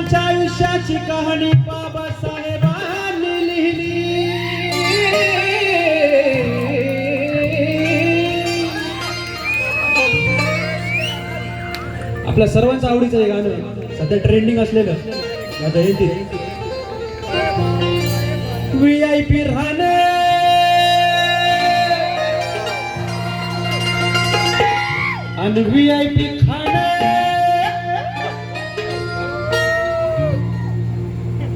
अशी कहाणी बाबासाहेबांनी लिहिली. आपल्या सर्वांचं आवडीचं हे गाणं सध्या ट्रेंडिंग असलेलं. या जयंतीत व्ही आय पी राहणं. आणि व्ही आय पी खाणं.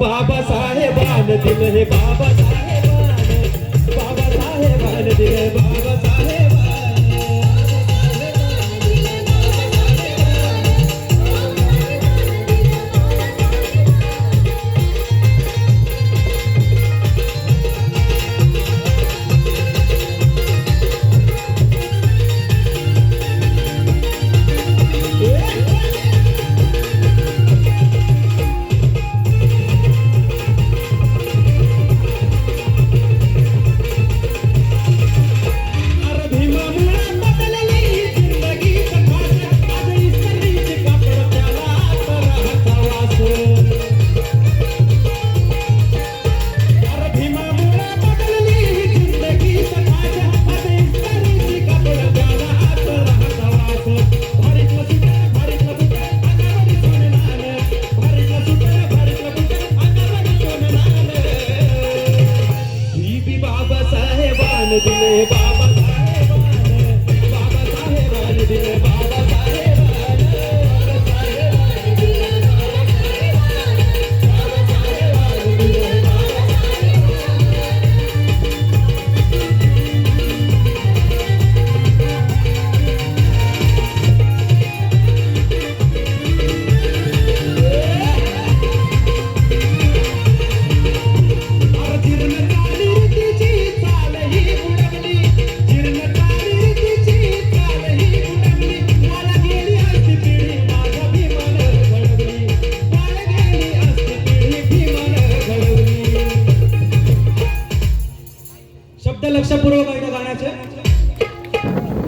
बाबासाहेबान दिल हे बाबासाहेबान बाबासाहेबान दिल बाबासाहेबान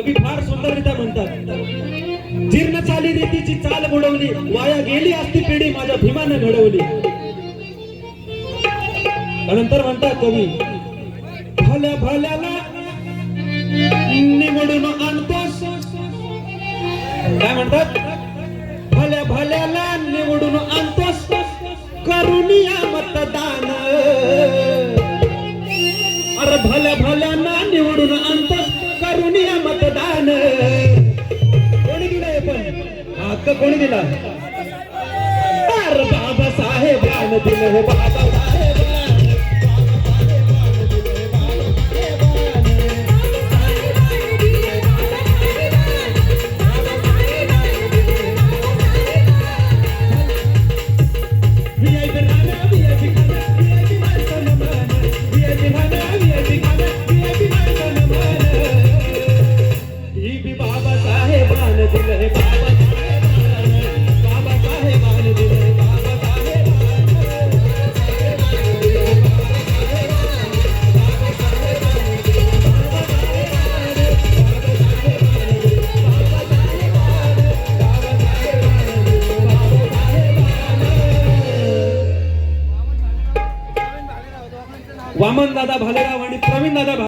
कवी फार सुंदररित्या म्हणतात. जीर्ण चाली रीतीची चाल बुडवली वाया गेली असती पिढी माझ्या भीमानं घडवली. त्यानंतर म्हणतात कवी भल्या भल्याला निवडून आणतोस. काय म्हणतात? भल्या भल्याला निवडून आणतोस करून या मतदान. अरे भल्या भल्यांना निवडून आणतो हक्क कोणी दिला? अरे बाबासाहेबान दिलं हे बाबासाहेबान वामन दादा भालेराव आणि प्रवीण दादा